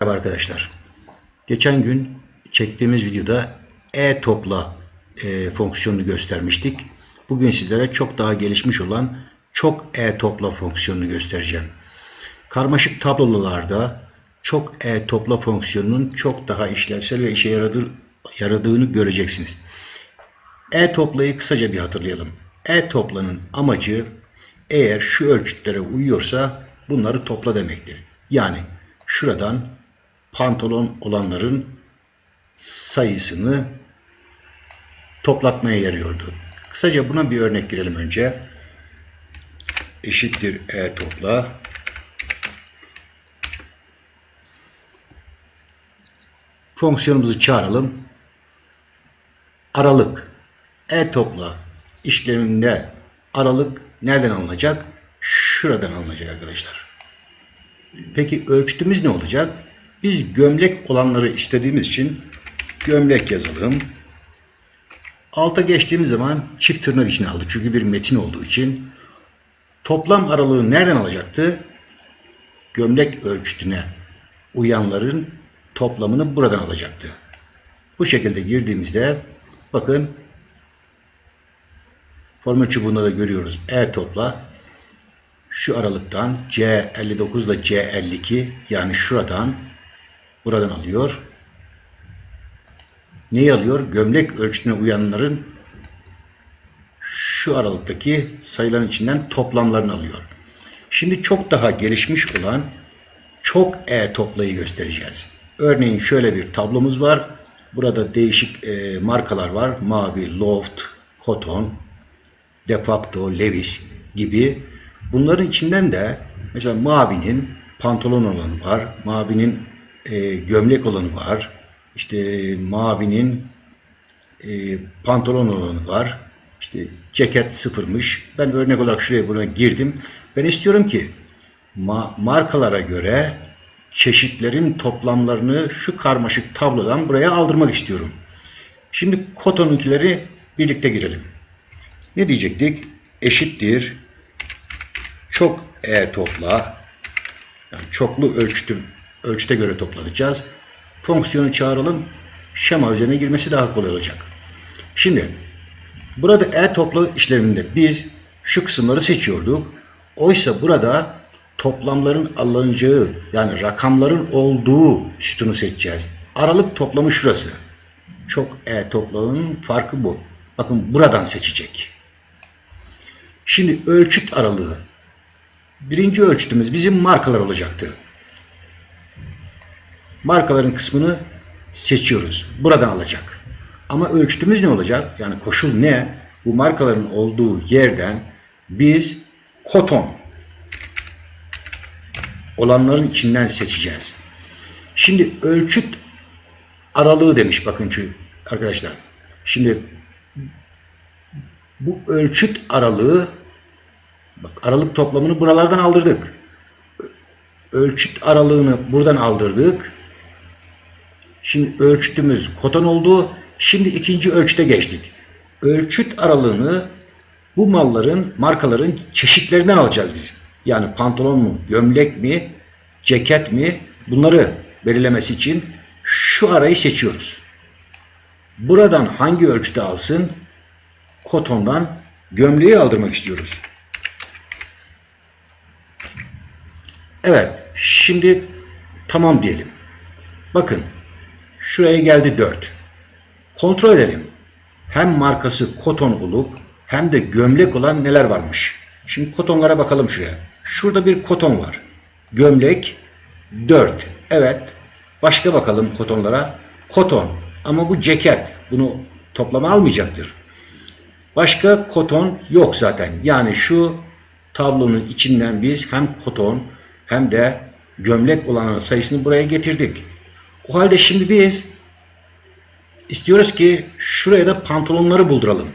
Merhaba arkadaşlar. Geçen gün çektiğimiz videoda e-topla e, fonksiyonunu göstermiştik. Bugün sizlere çok daha gelişmiş olan çok e-topla fonksiyonunu göstereceğim. Karmaşık tablolarda çok e-topla fonksiyonunun çok daha işlevsel ve işe yaradır, yaradığını göreceksiniz. E-toplayı kısaca bir hatırlayalım. E-toplanın amacı eğer şu ölçütlere uyuyorsa bunları topla demektir. Yani şuradan pantolon olanların sayısını toplatmaya yarıyordu. Kısaca buna bir örnek girelim önce. Eşittir e topla. Fonksiyonumuzu çağıralım. Aralık. E topla işleminde aralık nereden alınacak? Şuradan alınacak arkadaşlar. Peki ölçütümüz ne olacak? Biz gömlek olanları istediğimiz için gömlek yazalım. Alta geçtiğimiz zaman çift tırnak içine aldı. Çünkü bir metin olduğu için. Toplam aralığı nereden alacaktı? Gömlek ölçütüne uyanların toplamını buradan alacaktı. Bu şekilde girdiğimizde bakın formül çubuğunda da görüyoruz. E topla şu aralıktan C59 ile C52 yani şuradan buradan alıyor. Neyi alıyor? Gömlek ölçütüne uyanların şu aralıktaki sayıların içinden toplamlarını alıyor. Şimdi çok daha gelişmiş olan çok e toplayı göstereceğiz. Örneğin şöyle bir tablomuz var. Burada değişik e, markalar var. Mavi, Loft, Cotton, Defacto, Levis gibi. Bunların içinden de mesela mavinin pantolon olanı var. Mavinin e, gömlek olanı var. İşte mavinin e, pantolon olanı var. İşte ceket sıfırmış. Ben örnek olarak şuraya buna girdim. Ben istiyorum ki ma markalara göre çeşitlerin toplamlarını şu karmaşık tablodan buraya aldırmak istiyorum. Şimdi kotonunkileri birlikte girelim. Ne diyecektik? Eşittir. Çok e topla. Yani çoklu ölçütüm, ölçüte göre toplatacağız. Fonksiyonu çağıralım. Şema üzerine girmesi daha kolay olacak. Şimdi burada e topla işleminde biz şu kısımları seçiyorduk. Oysa burada toplamların alınacağı yani rakamların olduğu sütunu seçeceğiz. Aralık toplamı şurası. Çok e toplamının farkı bu. Bakın buradan seçecek. Şimdi ölçüt aralığı. Birinci ölçütümüz bizim markalar olacaktı. Markaların kısmını seçiyoruz. Buradan alacak. Ama ölçütümüz ne olacak? Yani koşul ne? Bu markaların olduğu yerden biz koton olanların içinden seçeceğiz. Şimdi ölçüt aralığı demiş bakın şu arkadaşlar. Şimdi bu ölçüt aralığı bak aralık toplamını buralardan aldırdık. Ölçüt aralığını buradan aldırdık. Şimdi ölçütümüz koton oldu. Şimdi ikinci ölçüte geçtik. Ölçüt aralığını bu malların, markaların çeşitlerinden alacağız biz. Yani pantolon mu, gömlek mi, ceket mi bunları belirlemesi için şu arayı seçiyoruz. Buradan hangi ölçüde alsın? Kotondan gömleği aldırmak istiyoruz. Evet. Şimdi tamam diyelim. Bakın. Şuraya geldi 4. Kontrol edelim. Hem markası koton olup hem de gömlek olan neler varmış. Şimdi kotonlara bakalım şuraya. Şurada bir koton var. Gömlek 4. Evet. Başka bakalım kotonlara. Koton. Ama bu ceket. Bunu toplama almayacaktır. Başka koton yok zaten. Yani şu tablonun içinden biz hem koton hem de gömlek olanın sayısını buraya getirdik. O halde şimdi biz istiyoruz ki şuraya da pantolonları bulduralım.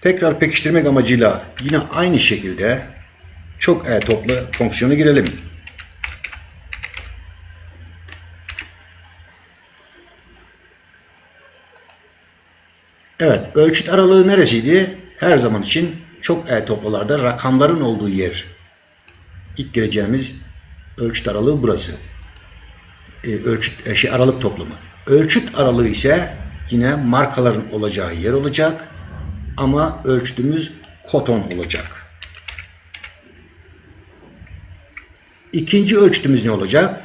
Tekrar pekiştirmek amacıyla yine aynı şekilde çok e toplu fonksiyonu girelim. Evet, ölçüt aralığı neresiydi? Her zaman için çok e toplularda rakamların olduğu yer. İlk gireceğimiz ölçüt aralığı burası. E, ölçüt e, şey aralık toplamı. Ölçüt aralığı ise yine markaların olacağı yer olacak ama ölçütümüz koton olacak. İkinci ölçütümüz ne olacak?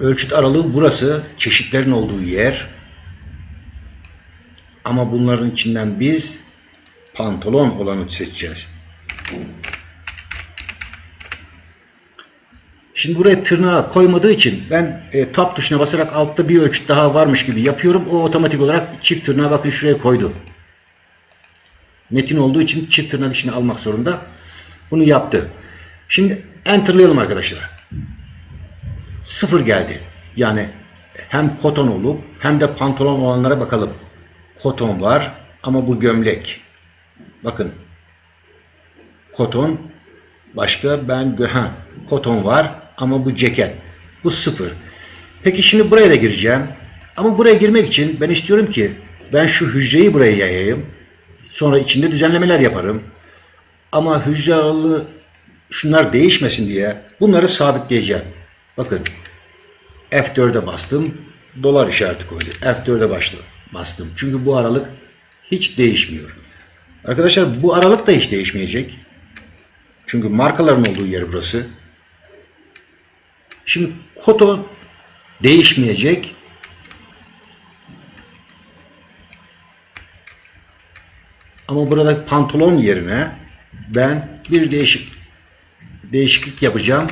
Ölçüt aralığı burası. Çeşitlerin olduğu yer. Ama bunların içinden biz pantolon olanı seçeceğiz. Şimdi buraya tırnağı koymadığı için ben e, tab tuşuna basarak altta bir ölçüt daha varmış gibi yapıyorum. O otomatik olarak çift tırnağı bakın şuraya koydu. Metin olduğu için çift tırnak içine almak zorunda. Bunu yaptı. Şimdi enterlayalım arkadaşlar. Sıfır geldi. Yani hem koton olup hem de pantolon olanlara bakalım. Koton var ama bu gömlek. Bakın. Koton başka ben ha, koton var ama bu ceket. Bu sıfır. Peki şimdi buraya da gireceğim. Ama buraya girmek için ben istiyorum ki ben şu hücreyi buraya yayayım. Sonra içinde düzenlemeler yaparım. Ama hücre aralığı şunlar değişmesin diye bunları sabitleyeceğim. Bakın F4'e bastım. Dolar işareti koydu. F4'e başladım. Bastım. Çünkü bu aralık hiç değişmiyor. Arkadaşlar bu aralık da hiç değişmeyecek. Çünkü markaların olduğu yer burası. Şimdi koton değişmeyecek. Ama burada pantolon yerine ben bir değişik değişiklik yapacağım.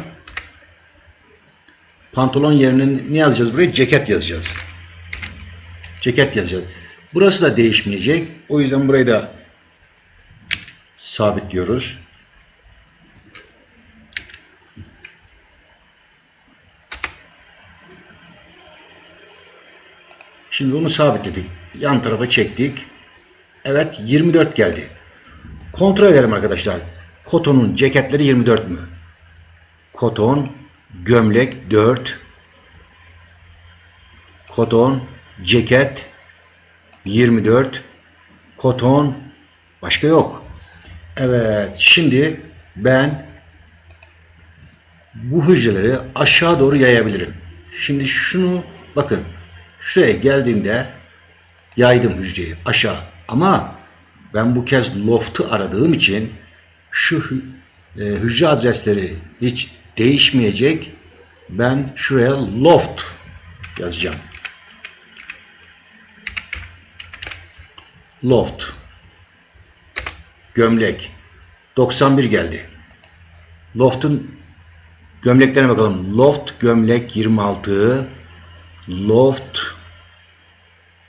Pantolon yerine ne yazacağız buraya? Ceket yazacağız. Ceket yazacağız. Burası da değişmeyecek. O yüzden burayı da sabitliyoruz. Şimdi onu sabitledik. Yan tarafa çektik. Evet 24 geldi. Kontrol edelim arkadaşlar. Kotonun ceketleri 24 mü? Koton, gömlek 4. Koton, ceket 24. Koton başka yok. Evet şimdi ben bu hücreleri aşağı doğru yayabilirim. Şimdi şunu bakın şuraya geldiğimde yaydım hücreyi aşağı. Ama ben bu kez loft'u aradığım için şu e, hücre adresleri hiç değişmeyecek. Ben şuraya loft yazacağım. Loft. Gömlek. 91 geldi. Loft'un gömleklerine bakalım. Loft gömlek 26. Loft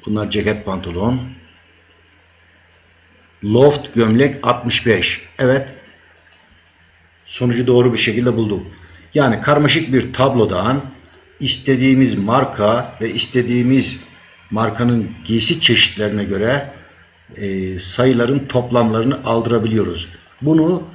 bunlar ceket pantolon. Loft gömlek 65. Evet. Sonucu doğru bir şekilde bulduk. Yani karmaşık bir tablodan istediğimiz marka ve istediğimiz markanın giysi çeşitlerine göre e, sayıların toplamlarını aldırabiliyoruz. Bunu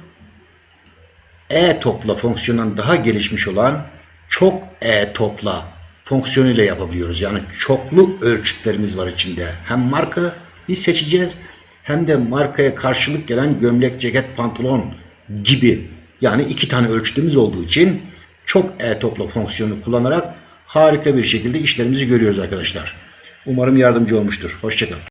e-topla fonksiyonundan daha gelişmiş olan çok e-topla fonksiyonuyla yapabiliyoruz. Yani çoklu ölçütlerimiz var içinde. Hem markayı seçeceğiz hem de markaya karşılık gelen gömlek, ceket, pantolon gibi yani iki tane ölçütümüz olduğu için çok e-topla fonksiyonunu kullanarak harika bir şekilde işlerimizi görüyoruz arkadaşlar. Umarım yardımcı olmuştur. Hoşçakalın.